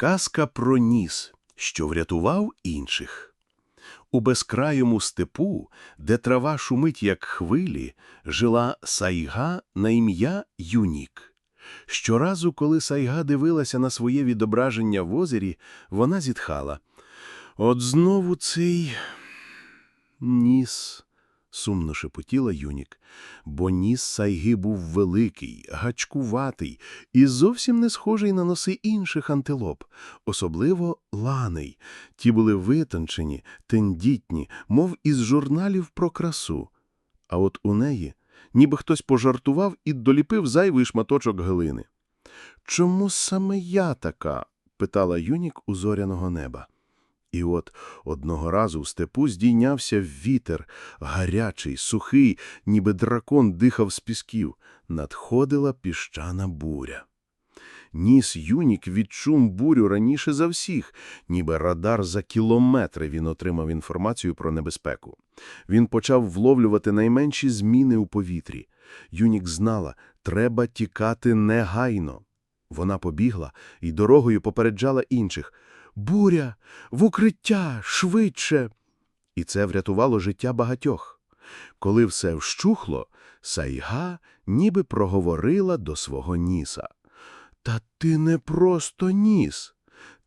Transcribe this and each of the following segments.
Казка про ніс, що врятував інших. У безкрайому степу, де трава шумить, як хвилі, жила сайга на ім'я Юнік. Щоразу, коли сайга дивилася на своє відображення в озері, вона зітхала. От знову цей ніс, сумно шепотіла Юнік, бо ніс сайги був великий, гачкуватий і зовсім не схожий на носи інших антилоп, особливо ланий. Ті були витончені, тендітні, мов із журналів про красу. А от у неї ніби хтось пожартував і доліпив зайвий шматочок глини. Чому саме я така? питала Юнік у зоряного неба. І от одного разу в степу здійнявся вітер, гарячий, сухий, ніби дракон дихав з пісків. Надходила піщана буря. Ніс Юнік відчув бурю раніше за всіх, ніби радар за кілометри він отримав інформацію про небезпеку. Він почав вловлювати найменші зміни у повітрі. Юнік знала, треба тікати негайно. Вона побігла і дорогою попереджала інших. «Буря! В укриття! Швидше!» І це врятувало життя багатьох. Коли все вщухло, Сайга ніби проговорила до свого ніса. «Та ти не просто ніс.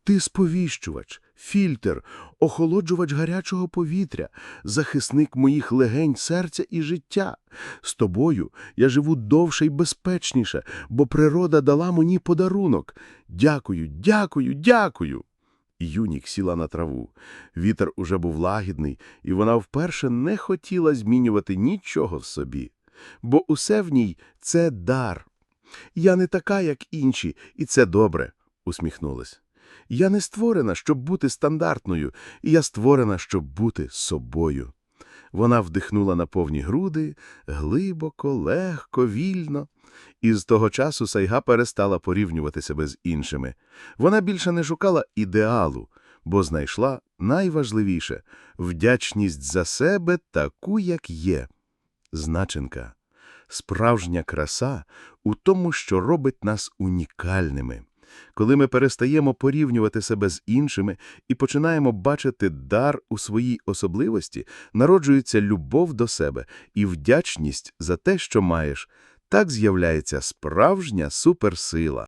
Ти сповіщувач, фільтр, охолоджувач гарячого повітря, захисник моїх легень серця і життя. З тобою я живу довше і безпечніше, бо природа дала мені подарунок. Дякую, дякую, дякую. Юнік сіла на траву. Вітер уже був лагідний, і вона вперше не хотіла змінювати нічого в собі. Бо усе в ній – це дар. Я не така, як інші, і це добре, усміхнулась. Я не створена, щоб бути стандартною, і я створена, щоб бути собою. Вона вдихнула на повні груди, глибоко, легко, вільно. І з того часу Сайга перестала порівнювати себе з іншими. Вона більше не шукала ідеалу, бо знайшла найважливіше – вдячність за себе таку, як є. Значенка. Справжня краса у тому, що робить нас унікальними. Коли ми перестаємо порівнювати себе з іншими і починаємо бачити дар у своїй особливості, народжується любов до себе і вдячність за те, що маєш. Так з'являється справжня суперсила.